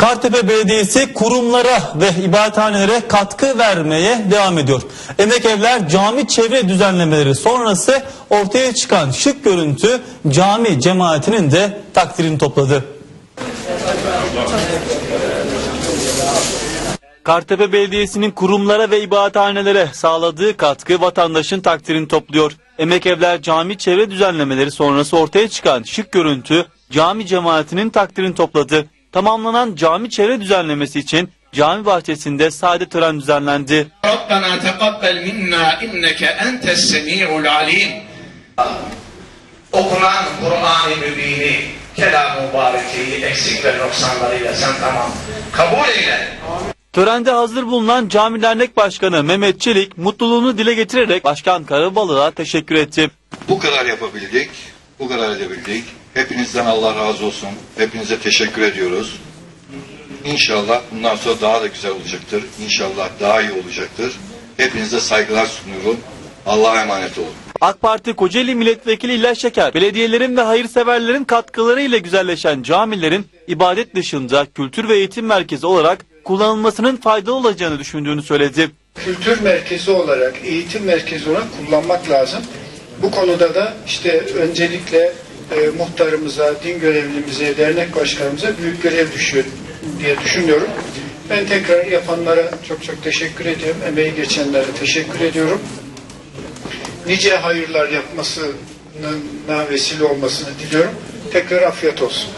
Kartepe Belediyesi kurumlara ve ibadethanelere katkı vermeye devam ediyor. Emek Evler cami çevre düzenlemeleri sonrası ortaya çıkan şık görüntü cami cemaatinin de takdirini topladı. Kartepe Belediyesi'nin kurumlara ve ibadethanelere sağladığı katkı vatandaşın takdirini topluyor. Emek Evler cami çevre düzenlemeleri sonrası ortaya çıkan şık görüntü cami cemaatinin takdirini topladı. Tamamlanan cami çevre düzenlemesi için cami bahçesinde sade tören düzenlendi. Rabbena tekabbel minna inneke entes semi'ul alim. Okunan Kur'an-ı Mübini, kelam eksik ve noksanlarıyla sen tamam kabul eyle. Törende hazır bulunan Cami Dernek Başkanı Mehmet Çelik mutluluğunu dile getirerek Başkan Karabalı'ya teşekkür etti. Bu kadar yapabildik, bu kadar edebildik. Hepinizden Allah razı olsun. Hepinize teşekkür ediyoruz. İnşallah bundan sonra daha da güzel olacaktır. İnşallah daha iyi olacaktır. Hepinize saygılar sunuyorum. Allah'a emanet olun. AK Parti Kocaeli Milletvekili İlyas Şeker, belediyelerin ve hayırseverlerin katkılarıyla güzelleşen camilerin ibadet dışında kültür ve eğitim merkezi olarak kullanılmasının faydalı olacağını düşündüğünü söyledi. kültür merkezi olarak, eğitim merkezi olarak kullanmak lazım. Bu konuda da işte öncelikle e, muhtarımıza, din görevlimize, dernek başkanımıza büyük görev düşüyor diye düşünüyorum. Ben tekrar yapanlara çok çok teşekkür ediyorum. Emeği geçenlere teşekkür ediyorum. Nice hayırlar yapmasına vesile olmasını diliyorum. Tekrar afiyet olsun.